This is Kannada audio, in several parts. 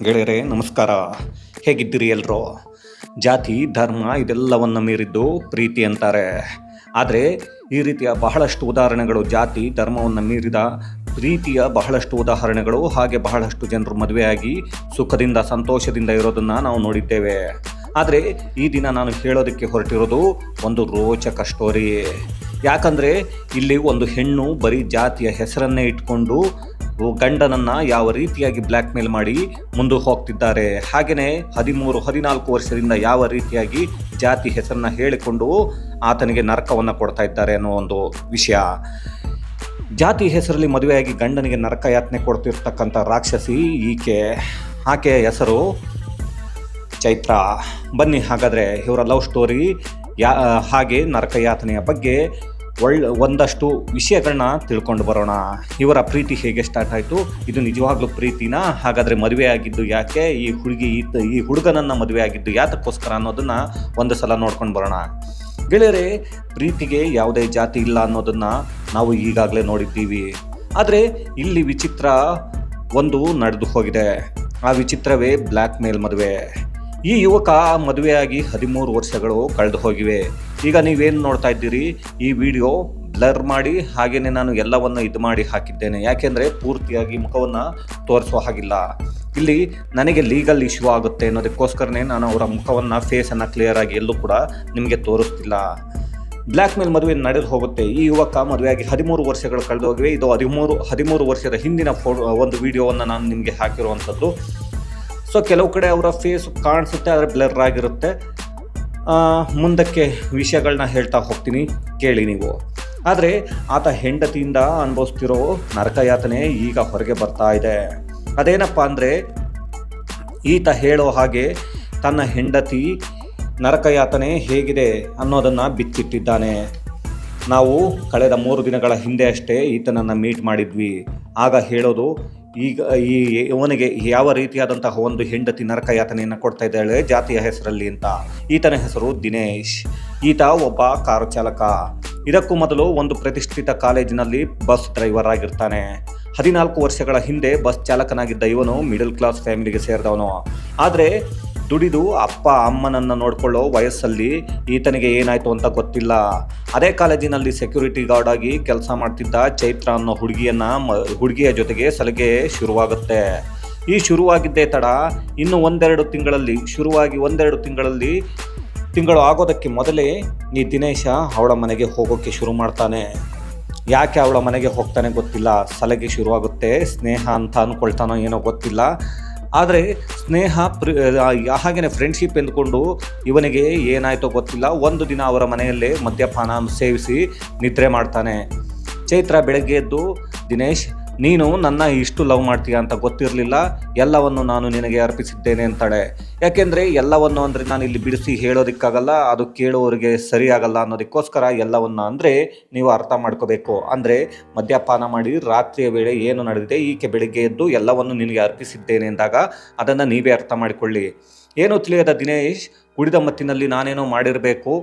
ಗೆಳೆಯರೇ, ನಮಸ್ಕಾರ. ಹೇಗಿದ್ದೀರಿ ಎಲ್ಲರೂ ಜಾತಿ, ಧರ್ಮ ಇದೆಲ್ಲವನ್ನು ಮೀರಿದ್ದು ಪ್ರೀತಿ ಅಂತಾರೆ. ಆದರೆ ಈ ರೀತಿಯ ಬಹಳಷ್ಟು ಉದಾಹರಣೆಗಳು ಜಾತಿ, ಧರ್ಮವನ್ನು ಮೀರಿದ ಪ್ರೀತಿಯ ಬಹಳಷ್ಟು ಉದಾಹರಣೆಗಳು ಹಾಗೆ ಬಹಳಷ್ಟು ಜನರು ಮದುವೆಯಾಗಿ ಸುಖದಿಂದ, ಸಂತೋಷದಿಂದ ಇರೋದನ್ನು ನಾವು ನೋಡಿದ್ದೇವೆ. ಆದರೆ ಈ ದಿನ ನಾನು ಹೇಳೋದಕ್ಕೆ ಹೊರಟಿರೋದು ಒಂದು ರೋಚಕ ಸ್ಟೋರಿ ಯಾಕಂದರೆ ಇಲ್ಲಿ ಒಂದು ಹೆಣ್ಣು ಬರೀ ಜಾತಿಯ ಹೆಸರನ್ನೇ ಇಟ್ಕೊಂಡು ಗಂಡನನ್ನ ಯಾವ ರೀತಿಯಾಗಿ ಬ್ಲ್ಯಾಕ್ ಮೇಲ್ ಮಾಡಿ ಮುಂದೆ ಹೋಗ್ತಿದ್ದಾರೆ. ಹಾಗೆಯೇ ಹದಿಮೂರು, ಹದಿನಾಲ್ಕು ವರ್ಷದಿಂದ ಯಾವ ರೀತಿಯಾಗಿ ಜಾತಿ ಹೆಸರನ್ನ ಹೇಳಿಕೊಂಡು ಆತನಿಗೆ ನರಕವನ್ನು ಕೊಡ್ತಾ ಇದ್ದಾರೆ ಅನ್ನೋ ಒಂದು ವಿಷಯ. ಜಾತಿ ಹೆಸರಲ್ಲಿ ಮದುವೆಯಾಗಿ ಗಂಡನಿಗೆ ನರಕ ಯಾತನೆ ಕೊಡ್ತಿರ್ತಕ್ಕಂಥ ರಾಕ್ಷಸಿ ಈಕೆ. ಆಕೆಯ ಹೆಸರು ಚೈತ್ರ. ಬನ್ನಿ ಹಾಗಾದರೆ ಇವರ ಲವ್ ಸ್ಟೋರಿ ಯಾ, ಹಾಗೆ ನರಕ ಯಾತನೆಯ ಬಗ್ಗೆ ಒಳ್ಳೆ ಒಂದಷ್ಟು ವಿಷಯಗಳನ್ನ ತಿಳ್ಕೊಂಡು ಬರೋಣ. ಇವರ ಪ್ರೀತಿ ಹೇಗೆ ಸ್ಟಾರ್ಟ್ ಆಯಿತು? ಇದು ನಿಜವಾಗ್ಲೂ ಪ್ರೀತಿನಾ? ಹಾಗಾದರೆ ಮದುವೆ ಆಗಿದ್ದು ಯಾಕೆ? ಈ ಹುಡುಗಿ ಈ ಹುಡುಗನನ್ನು ಮದುವೆ ಆಗಿದ್ದು ಯಾತಕ್ಕೋಸ್ಕರ ಅನ್ನೋದನ್ನು ಒಂದು ಸಲ ನೋಡ್ಕೊಂಡು ಬರೋಣ. ಗೆಳೆಯರೇ, ಪ್ರೀತಿಗೆ ಯಾವುದೇ ಜಾತಿ ಇಲ್ಲ ಅನ್ನೋದನ್ನು ನಾವು ಈಗಾಗಲೇ ನೋಡಿದ್ದೀವಿ. ಆದರೆ ಇಲ್ಲಿ ವಿಚಿತ್ರ ಒಂದು ನಡೆದು ಹೋಗಿದೆ. ಆ ವಿಚಿತ್ರವೇ ಬ್ಲ್ಯಾಕ್ ಮೇಲ್ ಮದುವೆ. ಈ ಯುವಕ ಮದುವೆಯಾಗಿ ಹದಿಮೂರು ವರ್ಷಗಳು ಕಳೆದು ಹೋಗಿವೆ. ಈಗ ನೀವೇನು ನೋಡ್ತಾ ಇದ್ದೀರಿ? ಈ ವಿಡಿಯೋ ಬ್ಲರ್ ಮಾಡಿ ಹಾಗೆಯೇ ನಾನು ಎಲ್ಲವನ್ನು ಇದು ಮಾಡಿ ಹಾಕಿದ್ದೇನೆ. ಯಾಕೆಂದರೆ ಪೂರ್ತಿಯಾಗಿ ಮುಖವನ್ನು ತೋರಿಸುವ ಹಾಗಿಲ್ಲ. ಇಲ್ಲಿ ನನಗೆ ಲೀಗಲ್ ಇಶ್ಯೂ ಆಗುತ್ತೆ ಅನ್ನೋದಕ್ಕೋಸ್ಕರನೇ ನಾನು ಅವರ ಮುಖವನ್ನು ಫೇಸನ್ನು ಕ್ಲಿಯರ್ ಆಗಿ ಎಲ್ಲೂ ಕೂಡ ನಿಮಗೆ ತೋರಿಸ್ತಿಲ್ಲ. ಬ್ಲ್ಯಾಕ್ ಮೇಲ್ ಮದುವೆ ನಡೆದು ಹೋಗುತ್ತೆ. ಈ ಯುವಕ ಮದುವೆಯಾಗಿ ಹದಿಮೂರು ವರ್ಷಗಳು ಕಳೆದು ಹೋಗಿವೆ. ಇದು ಹದಿಮೂರು ಹದಿಮೂರು ವರ್ಷದ ಹಿಂದಿನ ಫೋಟೋ ಒಂದು ವಿಡಿಯೋವನ್ನು ನಾನು ನಿಮಗೆ ಹಾಕಿರುವಂಥದ್ದು. ಸೊ ಕೆಲವು ಕಡೆ ಅವರ ಫೇಸ್ ಕಾಣಿಸುತ್ತೆ, ಆದರೆ ಬ್ಲರ್ ಆಗಿರುತ್ತೆ. ಮುಂದಕ್ಕೆ ವಿಷಯಗಳನ್ನ ಹೇಳ್ತಾ ಹೋಗ್ತೀನಿ, ಕೇಳಿ ನೀವು. ಆದರೆ ಆತ ಹೆಂಡತಿಯಿಂದ ಅನುಭವಿಸ್ತಿರೋ ನರಕಯಾತನೆ ಈಗ ಹೊರಗೆ ಬರ್ತಾ ಇದೆ. ಅದೇನಪ್ಪ ಅಂದರೆ, ಈತ ಹೇಳೋ ಹಾಗೆ ತನ್ನ ಹೆಂಡತಿ ನರಕಯಾತನೆ ಹೇಗಿದೆ ಅನ್ನೋದನ್ನು ಬಿಚ್ಚಿಟ್ಟಿದ್ದಾನೆ. ನಾವು ಕಳೆದ ಮೂರು ದಿನಗಳ ಹಿಂದೆ ಅಷ್ಟೇ ಈತನನ್ನು ಮೀಟ್ ಮಾಡಿದ್ವಿ. ಆಗ ಹೇಳೋದು ಈಗ ಈ ಇವನಿಗೆ ಯಾವ ರೀತಿಯಾದಂತಹ ಒಂದು ಹೆಂಡತಿ ನರಕಯಾತನೆಯನ್ನು ಕೊಡ್ತಾ ಇದ್ದಾಳೆ ಜಾತಿಯ ಹೆಸರಲ್ಲಿ ಅಂತ. ಈತನ ಹೆಸರು ದಿನೇಶ್. ಈತ ಒಬ್ಬ ಕಾರು ಚಾಲಕ. ಇದಕ್ಕೂ ಮೊದಲು ಒಂದು ಪ್ರತಿಷ್ಠಿತ ಕಾಲೇಜಿನಲ್ಲಿ ಬಸ್ ಡ್ರೈವರ್ ಆಗಿರ್ತಾನೆ. ಹದಿನಾಲ್ಕು ವರ್ಷಗಳ ಹಿಂದೆ ಬಸ್ ಚಾಲಕನಾಗಿದ್ದ ಇವನು ಮಿಡಲ್ ಕ್ಲಾಸ್ ಫ್ಯಾಮಿಲಿಗೆ ಸೇರಿದವನು. ಆದರೆ ದುಡಿದು ಅಪ್ಪ, ಅಮ್ಮನನ್ನು ನೋಡಿಕೊಳ್ಳೋ ವಯಸ್ಸಲ್ಲಿ ಈತನಿಗೆ ಏನಾಯಿತು ಅಂತ ಗೊತ್ತಿಲ್ಲ. ಅದೇ ಕಾಲೇಜಿನಲ್ಲಿ ಸೆಕ್ಯೂರಿಟಿ ಗಾರ್ಡ್ ಆಗಿ ಕೆಲಸ ಮಾಡ್ತಿದ್ದ ಚೈತ್ರ ಅನ್ನೋ ಹುಡುಗಿಯನ್ನ ಹುಡುಗಿಯ ಜೊತೆಗೆ ಸಲಿಗೆ ಶುರುವಾಗುತ್ತೆ. ಈ ಶುರುವಾಗಿದ್ದೇ ತಡ ಇನ್ನು ಒಂದೆರಡು ತಿಂಗಳಲ್ಲಿ, ಶುರುವಾಗಿ ಒಂದೆರಡು ತಿಂಗಳಲ್ಲಿ, ತಿಂಗಳು ಆಗೋದಕ್ಕೆ ಮೊದಲೇ ಈ ದಿನೇಶ ಅವಳ ಮನೆಗೆ ಹೋಗೋಕ್ಕೆ ಶುರು ಮಾಡ್ತಾನೆ. ಯಾಕೆ ಅವಳ ಮನೆಗೆ ಹೋಗ್ತಾನೆ ಗೊತ್ತಿಲ್ಲ. ಸಲಗೆ ಶುರುವಾಗುತ್ತೆ ಸ್ನೇಹ ಅಂತ ಅಂದ್ಕೊಳ್ತಾನೋ ಏನೋ ಗೊತ್ತಿಲ್ಲ. ಆದರೆ ಸ್ನೇಹ ಪ್ರಿ ಫ್ರೆಂಡ್ಶಿಪ್ ಎಂದುಕೊಂಡು ಇವನಿಗೆ ಏನಾಯಿತೋ ಗೊತ್ತಿಲ್ಲ. ಒಂದು ದಿನ ಅವರ ಮನೆಯಲ್ಲೇ ಮದ್ಯಪಾನ ಸೇವಿಸಿ ನಿದ್ರೆ ಮಾಡ್ತಾನೆ. ಚೈತ್ರ ಬೆಳಗ್ಗೆ ಎದ್ದು ದಿನೇಶ್ ನೀನು ನನ್ನ ಇಷ್ಟು ಲವ್ ಮಾಡ್ತೀಯ ಅಂತ ಗೊತ್ತಿರಲಿಲ್ಲ, ಎಲ್ಲವನ್ನು ನಾನು ನಿನಗೆ ಅರ್ಪಿಸಿದ್ದೇನೆ ಅಂತಾಳೆ. ಯಾಕೆಂದರೆ ಎಲ್ಲವನ್ನು ಅಂದರೆ ನಾನು ಇಲ್ಲಿ ಬಿಡಿಸಿ ಹೇಳೋದಕ್ಕಾಗಲ್ಲ, ಅದು ಕೇಳೋರಿಗೆ ಸರಿಯಾಗಲ್ಲ ಅನ್ನೋದಕ್ಕೋಸ್ಕರ ಎಲ್ಲವನ್ನು ಅಂದರೆ ನೀವು ಅರ್ಥ ಮಾಡ್ಕೋಬೇಕು. ಅಂದರೆ ಮದ್ಯಪಾನ ಮಾಡಿ ರಾತ್ರಿಯ ವೇಳೆ ಏನು ನಡೆದಿದೆ, ಈಕೆ ಬೆಳಿಗ್ಗೆ ಎದ್ದು ಎಲ್ಲವನ್ನು ನಿನಗೆ ಅರ್ಪಿಸಿದ್ದೇನೆ ಎಂದಾಗ ಅದನ್ನು ನೀವೇ ಅರ್ಥ ಮಾಡಿಕೊಳ್ಳಿ. ಏನು ತಿಳಿಯದ ದಿನೇಶ್, ಕುಡಿದ ಮತ್ತಿನಲ್ಲಿ ನಾನೇನೋ ಮಾಡಿರಬೇಕು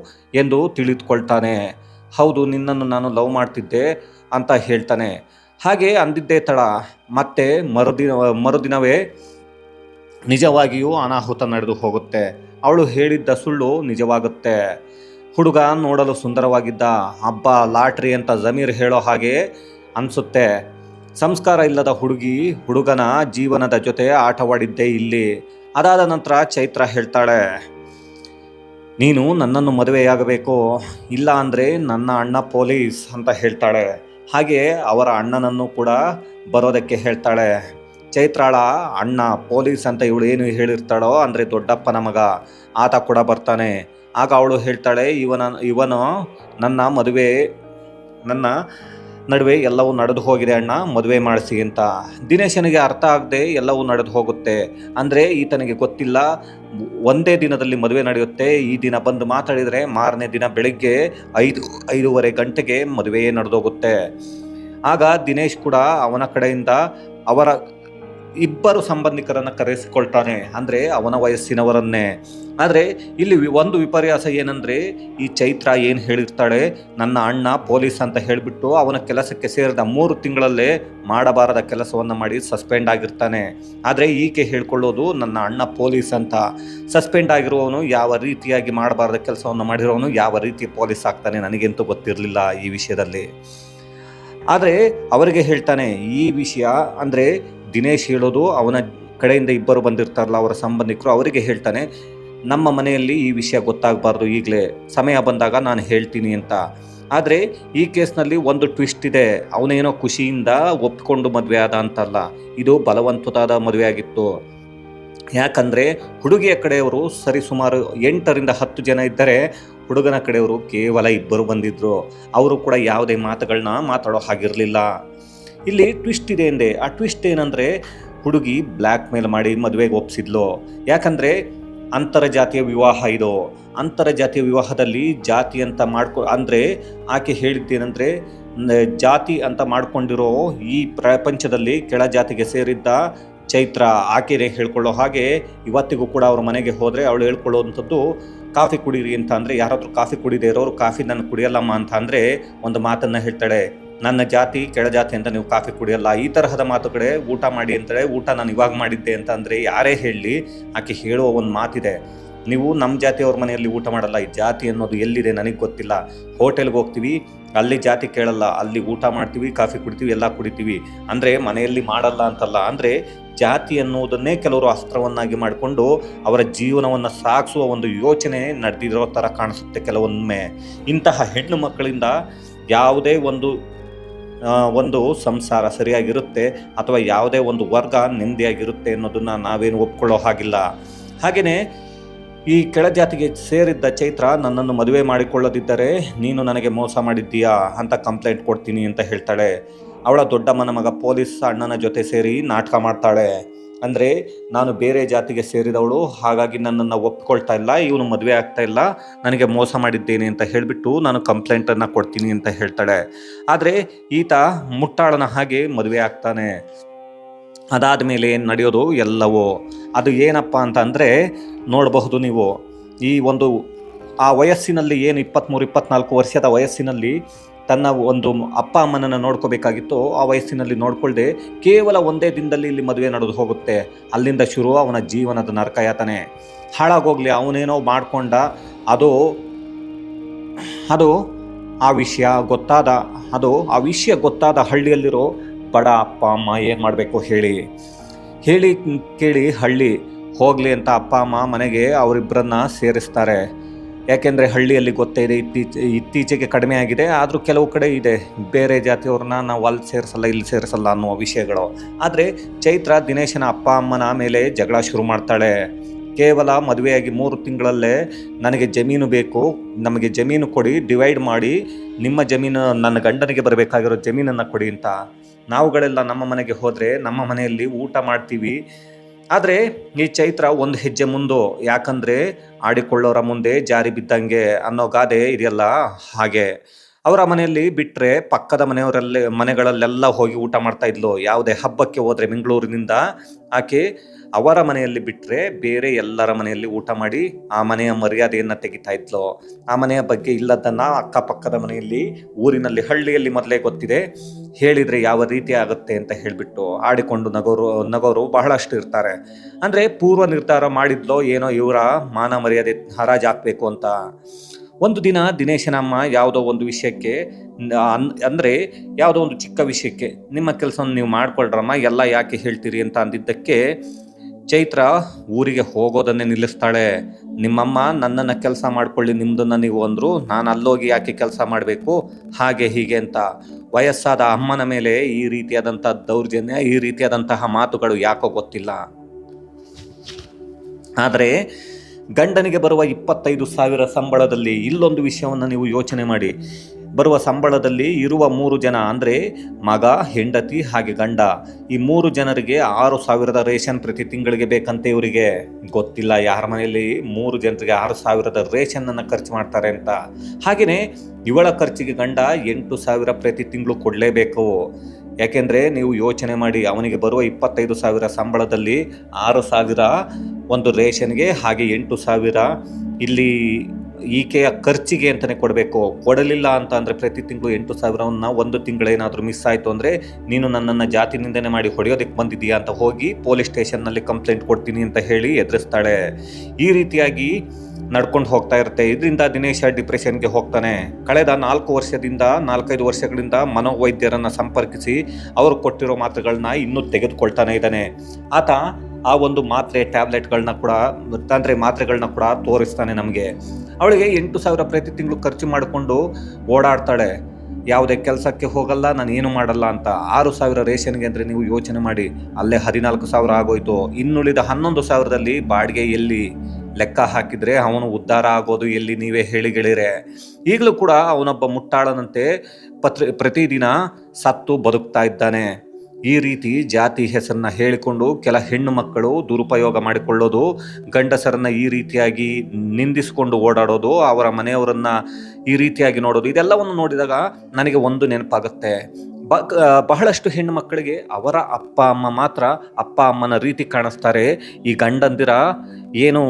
ಎಂದು ತಿಳಿದುಕೊಳ್ತಾನೆ. ಹೌದು, ನಿನ್ನನ್ನು ನಾನು ಲವ್ ಮಾಡ್ತಿದ್ದೆ ಅಂತ ಹೇಳ್ತಾನೆ. ಹಾಗೆ ಅಂದಿದ್ದೇ ತಡ. ಮತ್ತೆ ಮರುದಿನ, ಮರುದಿನವೇ ನಿಜವಾಗಿಯೂ ಅನಾಹುತ ನಡೆದು ಹೋಗುತ್ತೆ. ಅವಳು ಹೇಳಿದ್ದ ಸುಳ್ಳು ನಿಜವಾಗುತ್ತೆ. ಹುಡುಗ ನೋಡಲು ಸುಂದರವಾಗಿದ್ದ ಹಬ್ಬ ಲಾಟ್ರಿ ಅಂತ ಜಮೀರ್ ಹೇಳೋ ಹಾಗೆ ಅನಿಸುತ್ತೆ. ಸಂಸ್ಕಾರ ಇಲ್ಲದ ಹುಡುಗಿ, ಹುಡುಗನ ಜೀವನದ ಜೊತೆ ಆಟವಾಡಿದ್ದೆ ಇಲ್ಲಿ. ಅದಾದ ನಂತರ ಚೈತ್ರ ಹೇಳ್ತಾಳೆ, ನೀನು ನನ್ನನ್ನು ಮದುವೆಯಾಗಬೇಕು. ಇಲ್ಲ ಅಂದರೆ ನನ್ನ ಅಣ್ಣ ಪೊಲೀಸ್, ಅಂತ ಹೇಳ್ತಾಳೆ. ಹಾಗೆ ಅವರ ಅಣ್ಣನನ್ನು ಕೂಡ ಬರೋದಕ್ಕೆ ಹೇಳ್ತಾಳೆ, ಚೈತ್ರಾಳ, ಅಣ್ಣ, ಪೊಲೀಸ್ ಅಂತ ಇವಳು ಏನು ಹೇಳಿರ್ತಾಳೋ ಅಂದರೆ ದೊಡ್ಡಪ್ಪನ ಮಗ, ಆತ ಕೂಡ ಬರ್ತಾನೆ. ಆಗ ಅವಳು ಹೇಳ್ತಾಳೆ, ಇವನ, ಇವನು ನನ್ನ ಮದುವೆ, ನನ್ನ ನಡುವೆ ಎಲ್ಲವೂ ನಡೆದು ಹೋಗಿದೆ ಅಣ್ಣ, ಮದುವೆ ಮಾಡಿಸಿ ಅಂತ. ದಿನೇಶನಿಗೆ ಅರ್ಥ ಆಗದೆ ಎಲ್ಲವೂ ನಡೆದು ಹೋಗುತ್ತೆ. ಅಂದರೆ ಈತನಿಗೆ ಗೊತ್ತಿಲ್ಲ, ಒಂದೇ ದಿನದಲ್ಲಿ ಮದುವೆ ನಡೆಯುತ್ತೆ. ಈ ದಿನ ಬಂದು ಮಾತಾಡಿದರೆ ಮಾರನೇ ದಿನ ಬೆಳಗ್ಗೆ ಐದು, ಐದೂವರೆ ಗಂಟೆಗೆ ಮದುವೆಯೇ ನಡೆದೋಗುತ್ತೆ. ಆಗ ದಿನೇಶ್ ಕೂಡ ಅವನ ಕಡೆಯಿಂದ ಅವರ ಇಬ್ಬರು ಸಂಬಂಧಿಕರನ್ನು ಕರೆಸಿಕೊಳ್ತಾನೆ ಅಂದರೆ ಅವನ ವಯಸ್ಸಿನವರನ್ನೇ. ಆದರೆ ಇಲ್ಲಿ ಒಂದು ವಿಪರ್ಯಾಸ ಏನಂದರೆ ಈ ಚೈತ್ರ ಏನು ಹೇಳಿರ್ತಾಳೆ? ನನ್ನ ಅಣ್ಣ ಪೊಲೀಸ್ ಅಂತ ಹೇಳಿಬಿಟ್ಟು ಅವನ ಕೆಲಸಕ್ಕೆ ಸೇರಿದ ಮೂರು ತಿಂಗಳಲ್ಲೇ ಮಾಡಬಾರದ ಕೆಲಸವನ್ನು ಮಾಡಿ ಸಸ್ಪೆಂಡ್ ಆಗಿರ್ತಾನೆ. ಆದರೆ ಈಕೆ ಹೇಳ್ಕೊಳ್ಳೋದು ನನ್ನ ಅಣ್ಣ ಪೊಲೀಸ್ ಅಂತ. ಸಸ್ಪೆಂಡ್ ಆಗಿರುವವನು ಯಾವ ರೀತಿಯಾಗಿ ಮಾಡಬಾರದ ಕೆಲಸವನ್ನು ಮಾಡಿರೋನು ಯಾವ ರೀತಿ ಪೊಲೀಸ್ ಆಗ್ತಾನೆ ನನಗಂತೂ ಗೊತ್ತಿರಲಿಲ್ಲ ಈ ವಿಷಯದಲ್ಲಿ. ಆದರೆ ಅವರಿಗೆ ಹೇಳ್ತಾನೆ ಈ ವಿಷಯ ಅಂದರೆ ದಿನೇಶ್ ಹೇಳೋದು, ಅವನ ಕಡೆಯಿಂದ ಇಬ್ಬರು ಬಂದಿರ್ತಾರಲ್ಲ, ಅವರ ಸಂಬಂಧಿಕರು, ಅವರಿಗೆ ಹೇಳ್ತಾನೆ, ನಮ್ಮ ಮನೆಯಲ್ಲಿ ಈ ವಿಷಯ ಗೊತ್ತಾಗಬಾರ್ದು, ಈಗಲೇ ಸಮಯ ಬಂದಾಗ ನಾನು ಹೇಳ್ತೀನಿ ಅಂತ. ಆದರೆ ಈ ಕೇಸ್ನಲ್ಲಿ ಒಂದು ಟ್ವಿಸ್ಟ್ ಇದೆ, ಅವನೇನೋ ಖುಷಿಯಿಂದ ಒಪ್ಪಿಕೊಂಡು ಮದುವೆ ಆದ ಅಂತಲ್ಲ. ಇದು ಬಲವಂತದಾದ ಮದುವೆ ಆಗಿತ್ತು ಯಾಕಂದರೆ ಹುಡುಗಿಯ ಕಡೆಯವರು ಸರಿಸುಮಾರು ಎಂಟರಿಂದ ಹತ್ತು ಜನ ಇದ್ದರೆ ಹುಡುಗನ ಕಡೆಯವರು ಕೇವಲ ಇಬ್ಬರು ಬಂದಿದ್ದರು ಅವರು ಕೂಡ ಯಾವುದೇ ಮಾತುಗಳನ್ನ ಮಾತಾಡೋ ಹಾಗಿರಲಿಲ್ಲ. ಇಲ್ಲಿ ಟ್ವಿಸ್ಟ್ ಇದೆ ಎಂದೆ ಆ ಟ್ವಿಸ್ಟ್ ಏನಂದರೆ, ಹುಡುಗಿ ಬ್ಲ್ಯಾಕ್ ಮೇಲ್ ಮಾಡಿ ಮದುವೆಗೆ ಒಪ್ಸಿದ್ಲು. ಯಾಕಂದರೆ, ಅಂತರಜಾತಿಯ ವಿವಾಹ ಇದು. ಅಂತರಜಾತಿಯ ವಿವಾಹದಲ್ಲಿ ಜಾತಿ ಅಂತ ಮಾಡ್ಕೊ, ಅಂದರೆ ಆಕೆ ಹೇಳಿದ್ದೇನೆಂದರೆ ಜಾತಿ ಅಂತ ಮಾಡ್ಕೊಂಡಿರೋ ಈ ಪ್ರಪಂಚದಲ್ಲಿ ಕೆಳ ಜಾತಿಗೆ ಸೇರಿದ್ದ ಚೈತ್ರ ಆಕೆನೇ ಹೇಳ್ಕೊಳ್ಳೋ ಹಾಗೆ ಇವತ್ತಿಗೂ ಕೂಡ ಅವ್ರ ಮನೆಗೆ ಹೋದರೆ ಅವಳು ಹೇಳ್ಕೊಳ್ಳೋವಂಥದ್ದು ಕಾಫಿ ಕುಡೀರಿ ಅಂತ ಅಂದರೆ, ಯಾರಾದರೂ ಕಾಫಿ ಕುಡಿದೇ ಇರೋರು ಕಾಫಿ ನಾನು ಕುಡಿಯಲ್ಲಮ್ಮ ಅಂತ ಅಂದರೆ ಒಂದು ಮಾತನ್ನು ಹೇಳ್ತಾಳೆ. ನನ್ನ ಜಾತಿ, ಕೆಳ ಜಾತಿ ಅಂತ ನೀವು ಕಾಫಿ ಕುಡಿಯಲ್ಲ, ಈ ತರಹದ ಮಾತುಗಳೇ ಊಟ ಮಾಡಿ ಅಂತಾರೆ ಊಟ ನಾನು ಇವಾಗ ಮಾಡಿದ್ದೆ ಅಂತ ಅಂದರೆ ಯಾರೇ ಹೇಳಲಿ ಆಕೆ ಹೇಳುವ ಒಂದು ಮಾತಿದೆ. ನೀವು ನಮ್ಮ ಜಾತಿಯವ್ರ ಮನೆಯಲ್ಲಿ ಊಟ ಮಾಡಲ್ಲ, ಈ ಜಾತಿ ಅನ್ನೋದು ಎಲ್ಲಿದೆ ನನಗೆ ಗೊತ್ತಿಲ್ಲ. ಹೋಟೆಲ್ಗೆ ಹೋಗ್ತೀವಿ, ಅಲ್ಲಿ ಜಾತಿ ಕೇಳಲ್ಲ, ಅಲ್ಲಿ ಊಟ ಮಾಡ್ತೀವಿ, ಕಾಫಿ ಕುಡಿತೀವಿ, ಎಲ್ಲ ಕುಡಿತೀವಿ. ಅಂದರೆ ಮನೆಯಲ್ಲಿ ಮಾಡಲ್ಲ ಅಂತಲ್ಲ, ಅಂದರೆ ಜಾತಿ ಅನ್ನುವುದನ್ನೇ ಕೆಲವರು ಅಸ್ತ್ರವನ್ನಾಗಿ ಮಾಡಿಕೊಂಡು ಅವರ ಜೀವನವನ್ನು ಸಾಗಿಸುವ ಒಂದು ಯೋಚನೆ ನಡೆದಿರೋ ಥರ ಕಾಣಿಸುತ್ತೆ ಕೆಲವೊಮ್ಮೆ. ಇಂತಹ ಹೆಣ್ಣು ಮಕ್ಕಳಿಂದ ಯಾವುದೇ ಒಂದು ಒಂದು ಸಂಸಾರ ಸರಿಯಾಗಿರುತ್ತೆ ಅಥವಾ ಯಾವುದೇ ಒಂದು ವರ್ಗ ನೆಮ್ಮದಿಯಾಗಿರುತ್ತೆ ಅನ್ನೋದನ್ನು ನಾವೇನು ಒಪ್ಕೊಳ್ಳೋ ಹಾಗಿಲ್ಲ. ಹಾಗೆಯೇ ಈ ಕೆಳಜಾತಿಗೆ ಸೇರಿದ್ದ ಚೈತ್ರ ನನ್ನನ್ನು ಮದುವೆ ಮಾಡಿಕೊಳ್ಳದಿದ್ದರೆ ನೀನು ನನಗೆ ಮೋಸ ಮಾಡಿದ್ದೀಯಾ ಅಂತ ಕಂಪ್ಲೇಂಟ್ ಕೊಡ್ತೀನಿ ಅಂತ ಹೇಳ್ತಾಳೆ. ಅವಳ ದೊಡ್ಡಮ್ಮನ ಮಗ ಪೊಲೀಸ್ ಅಣ್ಣನ ಜೊತೆ ಸೇರಿ ನಾಟಕ ಮಾಡ್ತಾಳೆ. ಅಂದರೆ ನಾನು ಬೇರೆ ಜಾತಿಗೆ ಸೇರಿದವಳು, ಹಾಗಾಗಿ ನನ್ನನ್ನು ಒಪ್ಕೊಳ್ತಾ ಇಲ್ಲ, ಇವನು ಮದುವೆ ಆಗ್ತಾ ಇಲ್ಲ, ನನಗೆ ಮೋಸ ಮಾಡಿದ್ದೇನೆ ಅಂತ ಹೇಳಿಬಿಟ್ಟು ನಾನು ಕಂಪ್ಲೇಂಟನ್ನು ಕೊಡ್ತೀನಿ ಅಂತ ಹೇಳ್ತಾಳೆ. ಆದರೆ ಈತ ಮುಟ್ಟಾಳನ ಹಾಗೆ ಮದುವೆ ಆಗ್ತಾನೆ. ಅದಾದ ಮೇಲೆ ನಡೆಯೋದು? ಎಲ್ಲವೋ. ಅದು ಏನಪ್ಪ ಅಂತ ಅಂದರೆ, ನೋಡಬಹುದು ನೀವು, ಈ ಒಂದು ಆ ವಯಸ್ಸಿನಲ್ಲಿ ಏನು ಇಪ್ಪತ್ತ್ಮೂರು ಇಪ್ಪತ್ನಾಲ್ಕು ವರ್ಷದ ವಯಸ್ಸಿನಲ್ಲಿ ತನ್ನ ಒಂದು ಅಪ್ಪ ಅಮ್ಮನನ್ನು ನೋಡ್ಕೋಬೇಕಾಗಿತ್ತು, ಆ ವಯಸ್ಸಿನಲ್ಲಿ ನೋಡ್ಕೊಳ್ಳದೆ ಕೇವಲ ಒಂದೇ ದಿನದಲ್ಲಿ ಇಲ್ಲಿ ಮದುವೆ ನಡೆದು ಹೋಗುತ್ತೆ. ಅಲ್ಲಿಂದ ಶುರು ಅವನ ಜೀವನದ ನರಕಯಾತನೆ. ಹಾಳಾಗೋಗ್ಲಿ, ಅವನೇನೋ ಮಾಡಿಕೊಂಡ, ಅದು ಅದು ಆ ವಿಷಯ ಗೊತ್ತಾದ, ಅದು ಆ ವಿಷಯ ಗೊತ್ತಾದ ಹಳ್ಳಿಯಲ್ಲಿರೋ ಬಡ ಅಪ್ಪ ಅಮ್ಮ ಏನು ಮಾಡಬೇಕು ಹೇಳಿ. ಹೇಳಿ ಕೇಳಿ ಹಳ್ಳಿ, ಹೋಗಲಿ ಅಂತ ಅಪ್ಪ ಅಮ್ಮ ಮನೆಗೆ ಅವರಿಬ್ಬರನ್ನ ಸೇರಿಸ್ತಾರೆ. ಯಾಕೆಂದರೆ ಹಳ್ಳಿಯಲ್ಲಿ ಗೊತ್ತೇ ಇದೆ, ಇತ್ತೀಚೆ, ಇತ್ತೀಚೆಗೆ ಕಡಿಮೆ ಆಗಿದೆ, ಆದರೂ ಕೆಲವು ಕಡೆ ಇದೆ. ಬೇರೆ ಜಾತಿಯವ್ರನ್ನ ನಾವು ಅಲ್ಲಿ ಸೇರಿಸಲ್ಲ, ಇಲ್ಲಿ ಸೇರಿಸಲ್ಲ ಅನ್ನುವ ವಿಷಯಗಳು. ಆದರೆ ಚೈತ್ರ ದಿನೇಶನ ಅಪ್ಪ, ಅಮ್ಮನ ಮೇಲೆ ಜಗಳ ಶುರು ಮಾಡ್ತಾಳೆ. ಕೇವಲ ಮದುವೆಯಾಗಿ ಮೂರು ತಿಂಗಳಲ್ಲೇ ನನಗೆ ಜಮೀನು ಬೇಕು, ನಮಗೆ ಜಮೀನು ಕೊಡಿ, ಡಿವೈಡ್ ಮಾಡಿ, ನಿಮ್ಮ ಜಮೀನು, ನನ್ನ ಗಂಡನಿಗೆ ಬರಬೇಕಾಗಿರೋ ಜಮೀನನ್ನು ಕೊಡಿ ಅಂತ. ನಾವುಗಳೆಲ್ಲ ನಮ್ಮ ಮನೆಗೆ ಹೋದರೆ ನಮ್ಮ ಮನೆಯಲ್ಲಿ ಊಟ ಮಾಡ್ತೀವಿ. ಆದರೆ ಈ ಚೈತ್ರ ಒಂದು ಹೆಜ್ಜೆ ಮುಂದು, ಯಾಕಂದರೆ ಆಡಿಕೊಳ್ಳೋರ ಮುಂದೆ ಜಾರಿ ಬಿದ್ದಂಗೆ ಅನ್ನೋ ಗಾದೆ ಇದೆಯಲ್ಲ? ಹಾಗೆ. ಅವರ ಮನೆಯಲ್ಲಿ ಬಿಟ್ಟರೆ ಪಕ್ಕದ ಮನೆಯವರಲ್ಲಿ, ಮನೆಗಳಲ್ಲೆಲ್ಲ ಹೋಗಿ ಊಟ ಮಾಡ್ತಾ ಇದ್ಲು. ಯಾವುದೇ ಹಬ್ಬಕ್ಕೆ ಹೋದರೆ ಬೆಂಗಳೂರಿನಿಂದ ಆಕೆ ಅವರ ಮನೆಯಲ್ಲಿ ಬಿಟ್ಟರೆ ಬೇರೆ ಎಲ್ಲರ ಮನೆಯಲ್ಲಿ ಊಟ ಮಾಡಿ ಆ ಮನೆಯ ಮರ್ಯಾದೆಯನ್ನು ತೆಗಿತಾ ಇದ್ಲು. ಆ ಮನೆಯ ಬಗ್ಗೆ ಇಲ್ಲದನ್ನು ಅಕ್ಕಪಕ್ಕದ ಮನೆಯಲ್ಲಿ, ಊರಿನಲ್ಲಿ, ಹಳ್ಳಿಯಲ್ಲಿ ಮೊದಲೇ ಗೊತ್ತಿದೆ. ಹೇಳಿದರೆ ಯಾವ ರೀತಿ ಆಗುತ್ತೆ ಅಂತ ಹೇಳಿಬಿಟ್ಟು ಆಡಿಕೊಂಡು ನಗೋರು ನಗೋರು ಬಹಳಷ್ಟು ಇರ್ತಾರೆ. ಅಂದರೆ ಪೂರ್ವ ನಿರ್ಧಾರ ಮಾಡಿದ್ಲೋ ಏನೋ ಇವರ ಮಾನ ಮರ್ಯಾದೆ ಹರಾಜು ಆಗಬೇಕು ಅಂತ. ಒಂದು ದಿನ ದಿನೇಶನಮ್ಮ ಯಾವುದೋ ಒಂದು ವಿಷಯಕ್ಕೆ ಅಂದರೆ ಯಾವುದೋ ಒಂದು ಚಿಕ್ಕ ವಿಷಯಕ್ಕೆ, ನಿಮ್ಮ ಕೆಲಸವನ್ನು ನೀವು ಮಾಡ್ಕೊಳ್ರಮ್ಮ, ಎಲ್ಲ ಯಾಕೆ ಹೇಳ್ತೀರಿ ಅಂತ ಅಂದಿದ್ದಕ್ಕೆ, ಚೈತ್ರ ಊರಿಗೆ ಹೋಗೋದನ್ನೇ ನಿಲ್ಲಿಸ್ತಾಳೆ. ನಿಮ್ಮಮ್ಮ, ನನ್ನನ್ನು ಕೆಲಸ ಮಾಡ್ಕೊಳ್ಳಿ ನಿಮ್ಮದನ್ನು ನೀವು ಅಂದರು, ನಾನು ಅಲ್ಲೋಗಿ ಯಾಕೆ ಕೆಲಸ ಮಾಡಬೇಕು, ಹಾಗೆ ಹೀಗೆ ಅಂತ. ವಯಸ್ಸಾದ ಅಮ್ಮನ ಮೇಲೆ ಈ ರೀತಿಯಾದಂಥ ದೌರ್ಜನ್ಯ, ಈ ರೀತಿಯಾದಂತಹ ಮಾತುಗಳು ಯಾಕೋ ಗೊತ್ತಿಲ್ಲ. ಆದರೆ ಗಂಡನಿಗೆ ಬರುವ ಇಪ್ಪತ್ತೈದು ಸಾವಿರ ಸಂಬಳದಲ್ಲಿ ಇಲ್ಲೊಂದು ವಿಷಯವನ್ನು ನೀವು ಯೋಚನೆ ಮಾಡಿ. ಬರುವ ಸಂಬಳದಲ್ಲಿ ಇರುವ ಮೂರು ಜನ ಅಂದರೆ ಮಗ, ಹೆಂಡತಿ ಹಾಗೆ ಗಂಡ. ಈ ಮೂರು ಜನರಿಗೆ ಆರು ಸಾವಿರದ ರೇಷನ್ ಪ್ರತಿ ತಿಂಗಳಿಗೆ ಬೇಕಂತೆ ಇವರಿಗೆ. ಗೊತ್ತಿಲ್ಲ ಯಾರ ಮನೆಯಲ್ಲಿ ಮೂರು ಜನರಿಗೆ ಆರು ಸಾವಿರದ ರೇಷನ್ನನ್ನು ಖರ್ಚು ಮಾಡ್ತಾರೆ ಅಂತ. ಹಾಗೆಯೇ ಇವಳ ಖರ್ಚಿಗೆ ಗಂಡ ಎಂಟು ಸಾವಿರ ಪ್ರತಿ ತಿಂಗಳು ಕೊಡಲೇಬೇಕು. ಯಾಕೆಂದರೆ ನೀವು ಯೋಚನೆ ಮಾಡಿ ಅವನಿಗೆ ಬರುವ ಇಪ್ಪತ್ತೈದು ಸಾವಿರ ಸಂಬಳದಲ್ಲಿ ಆರು ಸಾವಿರ ಒಂದು ರೇಷನ್ಗೆ ಹಾಗೆ ಎಂಟು ಸಾವಿರ ಇಲ್ಲಿ ಈಕೆಯ ಖರ್ಚಿಗೆ ಅಂತಲೇ ಕೊಡಬೇಕು. ಕೊಡಲಿಲ್ಲ ಅಂತ ಅಂದರೆ ಪ್ರತಿ ತಿಂಗಳು ಎಂಟು ಸಾವಿರವನ್ನು ಒಂದು ತಿಂಗಳೇನಾದರೂ ಮಿಸ್ ಆಯಿತು ಅಂದರೆ ನೀನು ನನ್ನನ್ನು ಜಾತಿ ನಿಂದನೆ ಮಾಡಿ ಹೊಡೆಯೋದಕ್ಕೆ ಬಂದಿದ್ದೀಯಾ ಅಂತ ಹೋಗಿ ಪೊಲೀಸ್ ಸ್ಟೇಷನ್ನಲ್ಲಿ ಕಂಪ್ಲೇಂಟ್ ಕೊಡ್ತೀನಿ ಅಂತ ಹೇಳಿ ಎದುರಿಸ್ತಾಳೆ. ಈ ರೀತಿಯಾಗಿ ನಡ್ಕೊಂಡು ಹೋಗ್ತಾ ಇರುತ್ತೆ. ಇದರಿಂದ ದಿನೇಶ ಡಿಪ್ರೆಷನ್ಗೆ ಹೋಗ್ತಾನೆ. ಕಳೆದ ನಾಲ್ಕು ವರ್ಷದಿಂದ, ನಾಲ್ಕೈದು ವರ್ಷಗಳಿಂದ ಮನೋವೈದ್ಯರನ್ನು ಸಂಪರ್ಕಿಸಿ ಅವರು ಕೊಟ್ಟಿರೋ ಮಾತ್ರೆಗಳನ್ನ ಇನ್ನೂ ತೆಗೆದುಕೊಳ್ತಾನೆ ಇದ್ದಾನೆ. ಆತ ಆ ಒಂದು ಮಾತ್ರೆ ಟ್ಯಾಬ್ಲೆಟ್ಗಳನ್ನ ಕೂಡ ತಂದ್ರೆ ಮಾತ್ರೆಗಳನ್ನ ಕೂಡ ತೋರಿಸ್ತಾನೆ ನಮಗೆ. ಅವಳಿಗೆ ಎಂಟು ಸಾವಿರ ಪ್ರತಿ ತಿಂಗಳು ಖರ್ಚು ಮಾಡಿಕೊಂಡು ಓಡಾಡ್ತಾಳೆ. ಯಾವುದೇ ಕೆಲಸಕ್ಕೆ ಹೋಗಲ್ಲ, ನಾನು ಏನು ಮಾಡಲ್ಲ ಅಂತ. ಆರು ಸಾವಿರ ರೇಷನ್ಗೆ ಅಂದರೆ ನೀವು ಯೋಚನೆ ಮಾಡಿ, ಅಲ್ಲೇ ಹದಿನಾಲ್ಕು ಸಾವಿರ ಆಗೋಯ್ತು. ಇನ್ನುಳಿದ ಹನ್ನೊಂದು ಸಾವಿರದಲ್ಲಿ ಬಾಡಿಗೆ ಎಲ್ಲಿ ಲೆಕ್ಕ ಹಾಕಿದರೆ ಅವನು ಉದ್ಧಾರ ಆಗೋದು ಎಲ್ಲಿ ನೀವೇ ಹೇಳಿ ಗೆಳೆಯರೆ ಈಗಲೂ ಕೂಡ ಅವನೊಬ್ಬ ಮುಟ್ಟಾಳನಂತೆ ಪತ್ರ, ಪ್ರತಿದಿನ ಸತ್ತು ಬದುಕ್ತಾ ಇದ್ದಾನೆ. ಈ ರೀತಿ ಜಾತಿ ಹೆಸರನ್ನ ಹೇಳಿಕೊಂಡು ಕೆಲ ಹೆಣ್ಣು ಮಕ್ಕಳು ದುರುಪಯೋಗ ಮಾಡಿಕೊಳ್ಳೋದು, ಗಂಡಸರನ್ನ ಈ ರೀತಿಯಾಗಿ ನಿಂದಿಸಿಕೊಂಡು ಓಡಾಡೋದು, ಅವರ ಮನೆಯವರನ್ನ ಈ ರೀತಿಯಾಗಿ ನೋಡೋದು, ಇದೆಲ್ಲವನ್ನು ನೋಡಿದಾಗ ನನಗೆ ಒಂದು ನೆನಪಾಗುತ್ತೆ. ಬ ಬಹಳಷ್ಟು ಹೆಣ್ಣು ಮಕ್ಕಳಿಗೆ ಅವರ ಅಪ್ಪ ಅಮ್ಮ ಮಾತ್ರ ಅಪ್ಪ ಅಮ್ಮನ ರೀತಿ ಕಾಣಿಸ್ತಾರೆ. ಈ ಗಂಡಂದಿರ ಏನು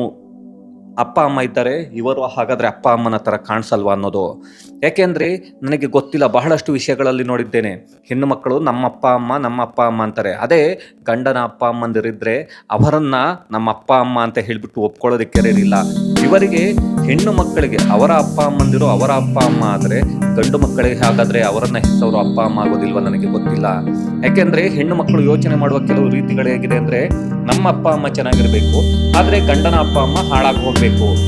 ಅಪ್ಪ, ಅಮ್ಮ ಇದ್ದಾರೆ. ಇವರು ಹಾಗಾದರೆ ಅಪ್ಪ, ಅಮ್ಮನ ಥರ ಕಾಣಿಸಲ್ವಾ ಅನ್ನೋದು. ಯಾಕೆಂದರೆ ನನಗೆ ಗೊತ್ತಿಲ್ಲ, ಬಹಳಷ್ಟು ವಿಷಯಗಳಲ್ಲಿ ನೋಡಿದ್ದೇನೆ. ಹೆಣ್ಣು ಮಕ್ಕಳು ನಮ್ಮ ಅಪ್ಪ, ಅಮ್ಮ, ನಮ್ಮ ಅಪ್ಪ, ಅಮ್ಮ ಅಂತಾರೆ. ಅದೇ ಗಂಡನ ಅಪ್ಪ, ಅಮ್ಮಂದಿರಿದ್ರೆ ಅವರನ್ನ ನಮ್ಮ ಅಪ್ಪ, ಅಮ್ಮ ಅಂತ ಹೇಳಿಬಿಟ್ಟು ಒಪ್ಕೊಳ್ಳೋದಕ್ಕೆ ಇಲ್ಲ ಇವರಿಗೆ ಹೆಣ್ಣು ಮಕ್ಕಳಿಗೆ ಅವರ ಅಪ್ಪ, ಅಮ್ಮಂದಿರು ಅವರ ಅಪ್ಪ, ಅಮ್ಮ ಆದರೆ ಗಂಡು ಮಕ್ಕಳಿಗೆ ಹಾಗಾದರೆ ಅವರನ್ನ ಹೆಸರು ಅಪ್ಪ, ಅಮ್ಮ ಆಗೋದಿಲ್ವ ನನಗೆ ಗೊತ್ತಿಲ್ಲ. ಯಾಕೆಂದ್ರೆ ಹೆಣ್ಣು ಮಕ್ಕಳು ಯೋಚನೆ ಮಾಡುವ ಕೆಲವು ರೀತಿಗಳು ಹೇಗಿದೆ ಅಂದ್ರೆ ನಮ್ಮ ಅಪ್ಪ, ಅಮ್ಮ ಚೆನ್ನಾಗಿರ್ಬೇಕು. ಆದ್ರೆ ಗಂಡನ ಅಪ್ಪ, ಅಮ್ಮ ಹಾಳಾಗಿ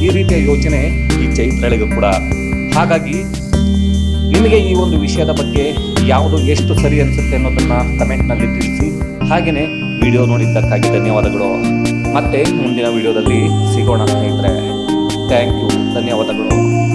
ಈ ರೀತಿಯ ಯೋಚನೆ ಈ ಚೈತ್ರಳಿಗೂ ಕೂಡ. ಹಾಗಾಗಿ ನಿಮಗೆ ಈ ಒಂದು ವಿಷಯದ ಬಗ್ಗೆ ಯಾವುದು ಎಷ್ಟು ಸರಿ ಅನಿಸುತ್ತೆ ಅನ್ನೋದನ್ನ ಕಮೆಂಟ್ನಲ್ಲಿ ತಿಳಿಸಿ. ಹಾಗೆಯೇ ವಿಡಿಯೋ ನೋಡಿದ್ದಕ್ಕಾಗಿ ಧನ್ಯವಾದಗಳು. ಮತ್ತೆ ಮುಂದಿನ ವಿಡಿಯೋದಲ್ಲಿ ಸಿಗೋಣ ಸ್ನೇಹಿತರೆ. ಥ್ಯಾಂಕ್ ಯು ಧನ್ಯವಾದಗಳು.